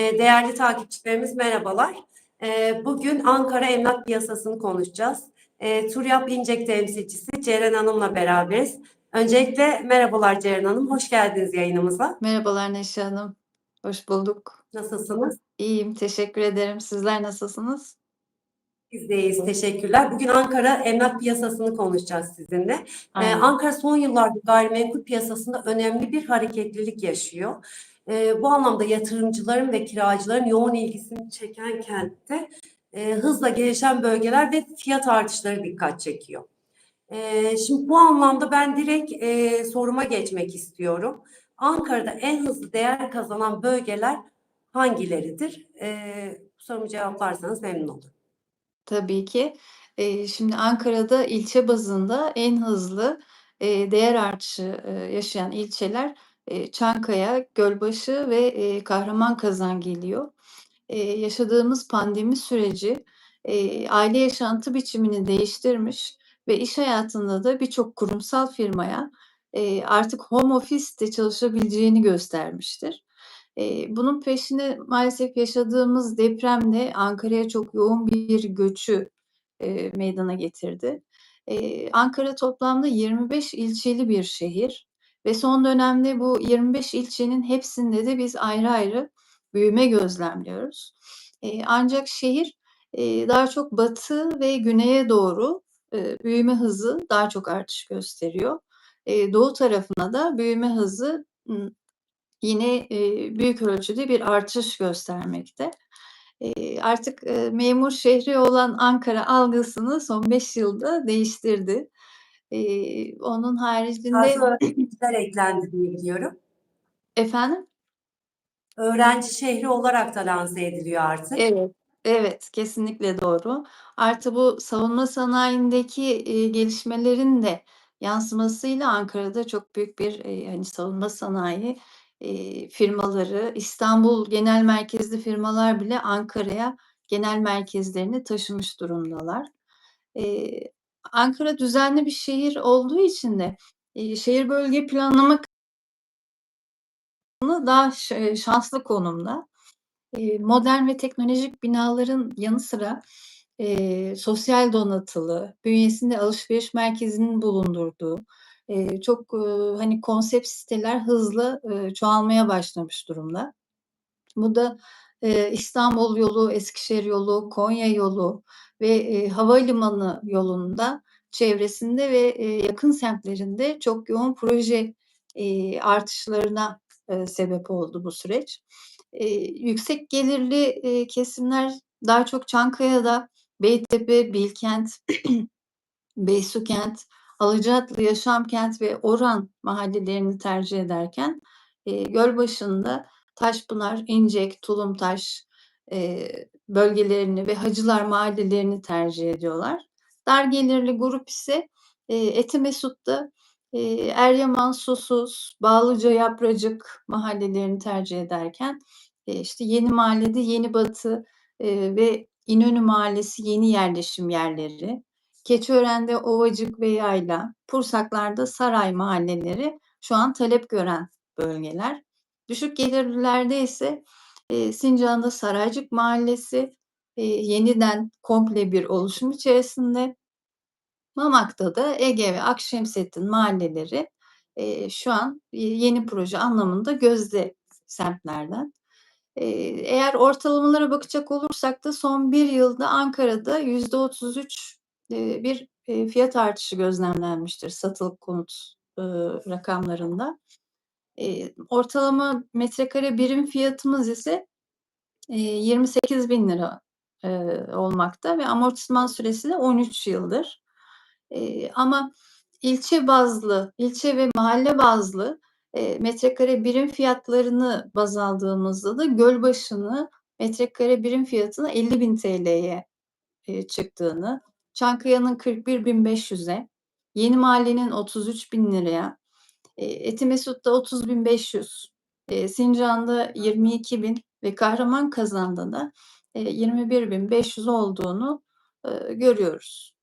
Ee, Değerli takipçilerimiz merhabalar. Ee, Bugün Ankara emlak piyasasını konuşacağız. Ee, Turyap İncek temsilcisi Ceren Hanım'la beraberiz. Öncelikle merhabalar Ceren Hanım, hoş geldiniz yayınımıza. Merhabalar Neşe Hanım. Hoş bulduk. Nasılsınız? İyiyim, teşekkür ederim. Sizler nasılsınız? Biz de iyiyiz, teşekkürler. Bugün Ankara emlak piyasasını konuşacağız sizinle. Ee, Aynen. Ankara son yıllarda gayrimenkul piyasasında önemli bir hareketlilik yaşıyor. Ee, bu anlamda yatırımcıların ve kiracıların yoğun ilgisini çeken kentte e, hızla gelişen bölgeler ve fiyat artışları dikkat çekiyor. Ee, şimdi bu anlamda ben direkt e, soruma geçmek istiyorum. Ankara'da en hızlı değer kazanan bölgeler hangileridir? Ee, bu sorumu cevaplarsanız memnun olurum. Tabii ki. Eee, şimdi Ankara'da ilçe bazında en hızlı eee, değer artışı eee, yaşayan ilçeler Çankaya, Gölbaşı ve eee, Kahramanmaraş geliyor. Yaşadığımız pandemi süreci aile yaşantı biçimini değiştirmiş ve iş hayatında da birçok kurumsal firmaya artık home office'te çalışabileceğini göstermiştir. Bunun peşine maalesef yaşadığımız depremle Ankara'ya çok yoğun bir göçü meydana getirdi. Ankara toplamda 25 ilçeli bir şehir ve son dönemde bu 25 ilçenin hepsinde de biz ayrı ayrı büyüme gözlemliyoruz. Eee, ancak şehir eee, daha çok batı ve güneye doğru eee, büyüme hızı daha çok artış gösteriyor. Eee, doğu tarafına da büyüme hızı ım, yine eee, büyük ölçüde bir artış göstermekte. Eee, artık eee, memur şehri olan Ankara algısını son 5 yılda değiştirdi. Eee, onun haricinde Bazı öğrenciler eklendi diye biliyorum. Efendim? Öğrenci şehri olarak da lanse ediliyor artık. Evet, evet, kesinlikle doğru. Artı bu savunma sanayindeki eee, gelişmelerin de yansımasıyla Ankara'da çok büyük bir eee, hani savunma sanayi eee, firmaları, İstanbul genel merkezli firmalar bile Ankara'ya genel merkezlerini taşımış durumdalar. Eee, Ankara düzenli bir şehir olduğu için de eee, şehir bölge planlama daha ş- şanslı konumda. Eee, modern ve teknolojik binaların yanı sıra eee, sosyal donatılı, bünyesinde alışveriş merkezinin bulundurduğu eee, çok eee, hani konsept siteler hızla eee, çoğalmaya başlamış durumda. Bu da İstanbul yolu, Eskişehir yolu, Konya yolu ve eee, havalimanı yolunda çevresinde ve eee, yakın semtlerinde çok yoğun proje eee, artışlarına eee, sebep oldu bu süreç. Yüksek gelirli kesimler daha çok Çankaya'da, Beytepe, Bilkent, Beysukent, Alacaatlı, Yaşamkent ve Oran mahallelerini tercih ederken eee, Gölbaşı'nda Taşpınar, İncek, Tulumtaş eee, bölgelerini ve Hacılar mahallelerini tercih ediyorlar. Dar gelirli grup ise eee Etimesut'ta eee, Eryaman, Susuz, Bağlıca, Yapracık mahallelerini tercih ederken eee, işte Yeni Mahalle'de Yeni Batı eee, ve İnönü Mahallesi yeni yerleşim yerleri, Keçiören'de Ovacık ve Yayla, Pursaklar'da Saray mahalleleri şu an talep gören bölgeler. Düşük gelirlilerde ise e, Sincan'da Saraycık Mahallesi e, yeniden komple bir oluşum içerisinde. Mamak'ta da Ege ve Akşemsettin mahalleleri e, şu an yeni proje anlamında gözde semtlerden. E, eğer ortalamalara bakacak olursak da son bir yılda Ankara'da yüzde 33 e, bir e, fiyat artışı gözlemlenmiştir satılık konut e, rakamlarında. E, ortalama metrekare birim fiyatımız ise e, 28 bin lira e, olmakta ve amortisman süresi de 13 yıldır. E, ama ilçe bazlı, ilçe ve mahalle bazlı e, metrekare birim fiyatlarını baz aldığımızda da Gölbaşı'nı metrekare birim fiyatına 50 bin TL'ye e, çıktığını, Çankaya'nın 41.500'e, Yeni Mahalle'nin 33 bin liraya, Etimesut'ta 30.500, e, Sincan'da 22 bin ve Kahraman Kazan'da da e, 21.500 olduğunu e, görüyoruz.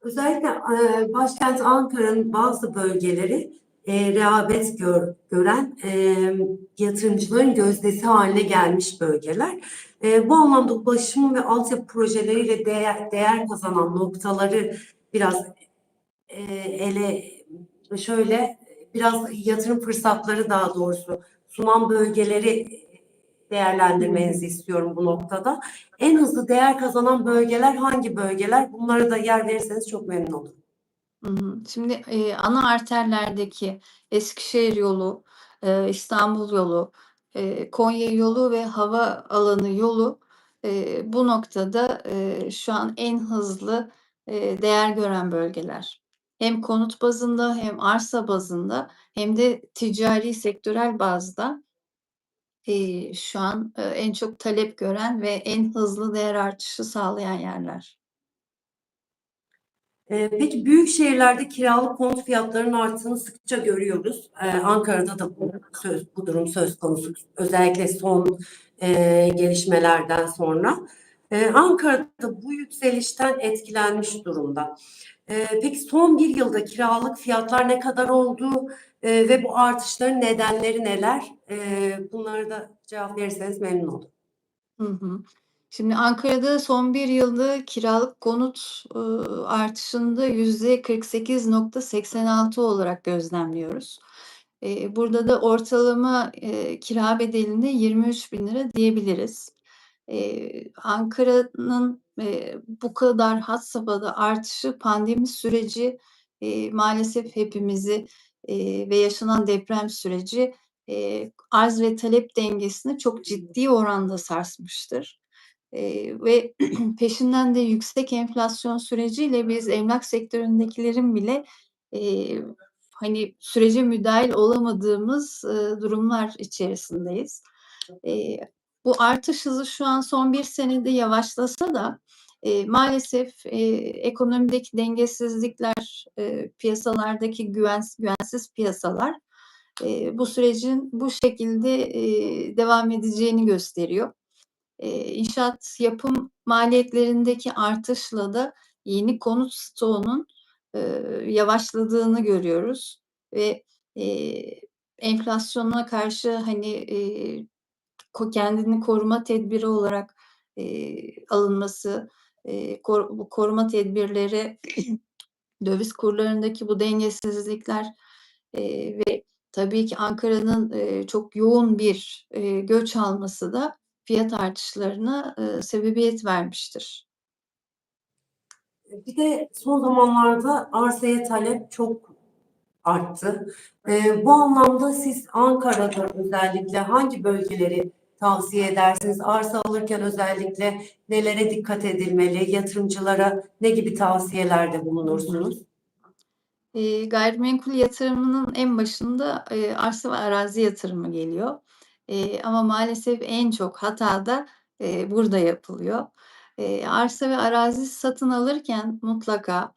Özellikle e, başkent Ankara'nın bazı bölgeleri e, rehavet gör- gören e, yatırımcıların gözdesi haline gelmiş bölgeler. E, bu anlamda ulaşım ve altyapı projeleriyle değer, değer kazanan noktaları biraz e, ele şöyle biraz yatırım fırsatları daha doğrusu sunan bölgeleri değerlendirmenizi istiyorum bu noktada. En hızlı değer kazanan bölgeler hangi bölgeler? Bunlara da yer verirseniz çok memnun olurum. Şimdi e, ana arterlerdeki Eskişehir yolu, e, İstanbul yolu, e, Konya yolu ve hava alanı yolu e, bu noktada e, şu an en hızlı e, değer gören bölgeler. Hem konut bazında hem arsa bazında hem de ticari sektörel bazda e, şu an e, en çok talep gören ve en hızlı değer artışı sağlayan yerler. Peki büyük şehirlerde kiralık konut fiyatlarının arttığını sıkça görüyoruz. Ee, Ankara'da da bu, söz, bu durum söz konusu. Özellikle son e, gelişmelerden sonra. Ee, Ankara'da bu yükselişten etkilenmiş durumda. Ee, peki son bir yılda kiralık fiyatlar ne kadar oldu Ee, ve bu artışların nedenleri neler? Ee, bunları da cevap verirseniz memnun olurum. Hı hı. Şimdi Ankara'da son bir yılda kiralık konut ıı, artışında %48.86 olarak gözlemliyoruz. Ee, burada da ortalama e, kira bedelinde 23 bin lira diyebiliriz. Ee, Ankara'nın e, bu kadar had safhada artışı pandemi süreci e, maalesef hepimizi e, ve yaşanan deprem süreci e, arz ve talep dengesini çok ciddi oranda sarsmıştır. E, ve peşinden de yüksek enflasyon süreciyle biz emlak sektöründekilerin bile e, hani sürece müdahil olamadığımız e, durumlar içerisindeyiz. E, bu artış hızı şu an son bir senede yavaşlasa da e, maalesef e, ekonomideki dengesizlikler, e, piyasalardaki güven, güvensiz piyasalar e, bu sürecin bu şekilde e, devam edeceğini gösteriyor. E, inşaat yapım maliyetlerindeki artışla da yeni konut stoğunun e, yavaşladığını görüyoruz ve e, enflasyona karşı hani e, kendini koruma tedbiri olarak e, alınması, e, kor, bu koruma tedbirleri döviz kurlarındaki bu dengesizlikler e, ve tabii ki Ankara'nın e, çok yoğun bir e, göç alması da fiyat artışlarına e, sebebiyet vermiştir. Bir de son zamanlarda arsaya talep çok arttı. Ee, bu anlamda siz Ankara'da özellikle hangi bölgeleri tavsiye edersiniz? Arsa alırken özellikle nelere dikkat edilmeli? Yatırımcılara ne gibi tavsiyelerde bulunursunuz? E, gayrimenkul yatırımının en başında e, arsa ve arazi yatırımı geliyor. E, ama maalesef en çok hata da e, burada yapılıyor. E, arsa ve arazi satın alırken mutlaka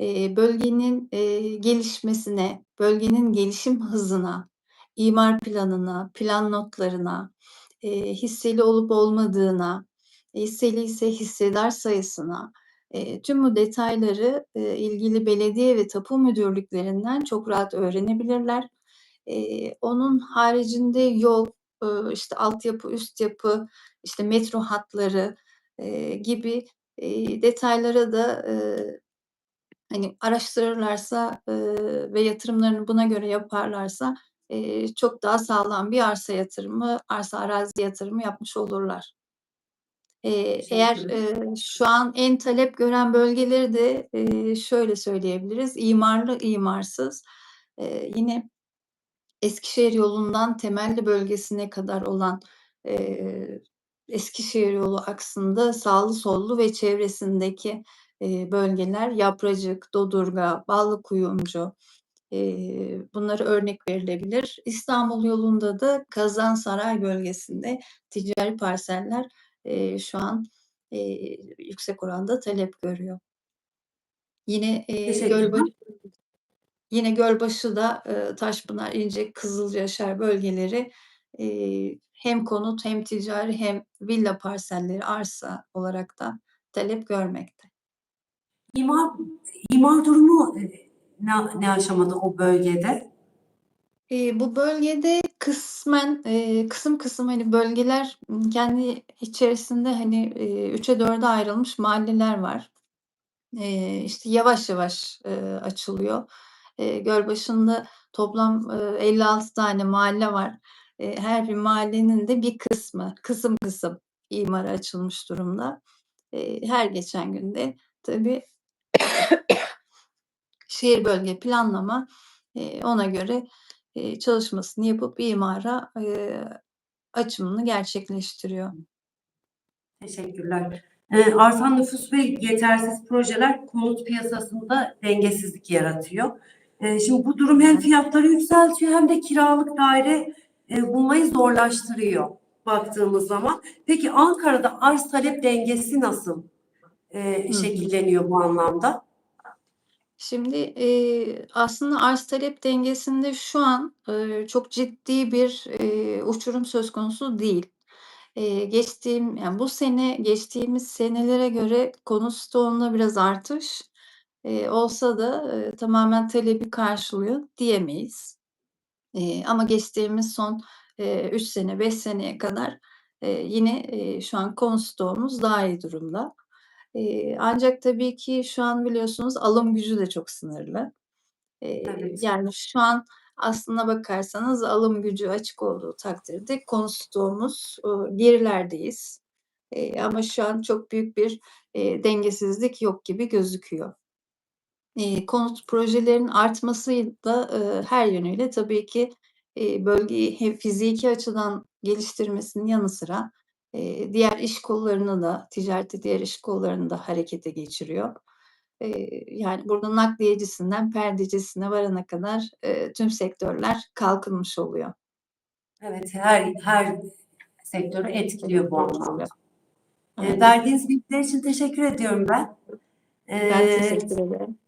e, bölgenin e, gelişmesine, bölgenin gelişim hızına, imar planına, plan notlarına, e, hisseli olup olmadığına, hisseli ise hissedar sayısına, e, tüm bu detayları e, ilgili belediye ve tapu müdürlüklerinden çok rahat öğrenebilirler. E, onun haricinde yol, e, işte altyapı, üst yapı, işte metro hatları e, gibi e, detaylara da e, hani araştırırlarsa e, ve yatırımlarını buna göre yaparlarsa e, çok daha sağlam bir arsa yatırımı, arsa arazi yatırımı yapmış olurlar. E, eğer e, şu an en talep gören bölgeleri de e, şöyle söyleyebiliriz. İmarlı, imarsız. E, yine Eskişehir yolundan Temelli bölgesine kadar olan e, Eskişehir yolu aksında sağlı sollu ve çevresindeki e, bölgeler Yapracık, Dodurga, Ballıkuyumcu e, bunları örnek verilebilir. İstanbul yolunda da Kazansaray bölgesinde ticari parseller şu an yüksek oranda talep görüyor. Yine. Gölbaşı, yine Gölbaşı da e, Taşpınar, İncek, Kızılcaşar bölgeleri hem konut hem ticari hem villa parselleri arsa olarak da talep görmekte. İmar, imar durumu ne, ne aşamada o bölgede? Eee, bu bölgede kısmen, eee, kısım kısım, hani, bölgeler, kendi içerisinde, hani, eee, 3'e 4'e ayrılmış mahalleler var. Eee, işte, yavaş yavaş, eee, açılıyor. Eee, Gölbaşı'nda toplam, eee, 56 tane mahalle var. Eee, her bir mahallenin de bir kısmı, kısım kısım imara açılmış durumda. Eee, her geçen gün de tabii şehir bölge planlama, eee, ona göre, eee, çalışmasını yapıp imara, eee, açımını gerçekleştiriyor. Teşekkürler. Eee, artan nüfus ve yetersiz projeler konut piyasasında dengesizlik yaratıyor. Eee, şimdi bu durum hem fiyatları yükseltiyor hem de kiralık daire, eee, bulmayı zorlaştırıyor baktığımız zaman. Peki Ankara'da arz talep dengesi nasıl, hı. şekilleniyor bu anlamda? Şimdi, eee, aslında arz talep dengesinde şu an, eee, çok ciddi bir, eee, uçurum söz konusu değil. Eee, geçtiğim, yani, bu sene geçtiğimiz senelere göre konut stoğunda biraz artış, eee, olsa da, eee, tamamen talebi karşılıyor diyemeyiz. Eee, ama geçtiğimiz son, eee, 3 sene, 5 seneye kadar, eee, yine, eee, şu an konut stoğumuz daha iyi durumda. Eee, ancak tabii ki şu an biliyorsunuz alım gücü de çok sınırlı. Eee, Evet. yani, şu an aslına bakarsanız alım gücü açık olduğu takdirde konut stoğumuz, ııı, gerilerdeyiz. Eee, ama şu an çok büyük bir, eee, dengesizlik yok gibi gözüküyor. Eee, konut projelerinin artması da, ııı, her yönüyle tabii ki, eee, bölgeyi hem fiziki açıdan geliştirmesinin yanı sıra, eee, diğer iş kollarını da, ticareti diğer iş kollarını da harekete geçiriyor. Eee, yani, burada nakliyecisinden perdecisine varana kadar, eee, tüm sektörler kalkınmış oluyor. Evet, her her sektörü etkiliyor bu anlamda. Aynen. verdiğiniz bilgiler için teşekkür ediyorum ben. Ben Eee teşekkür ederim.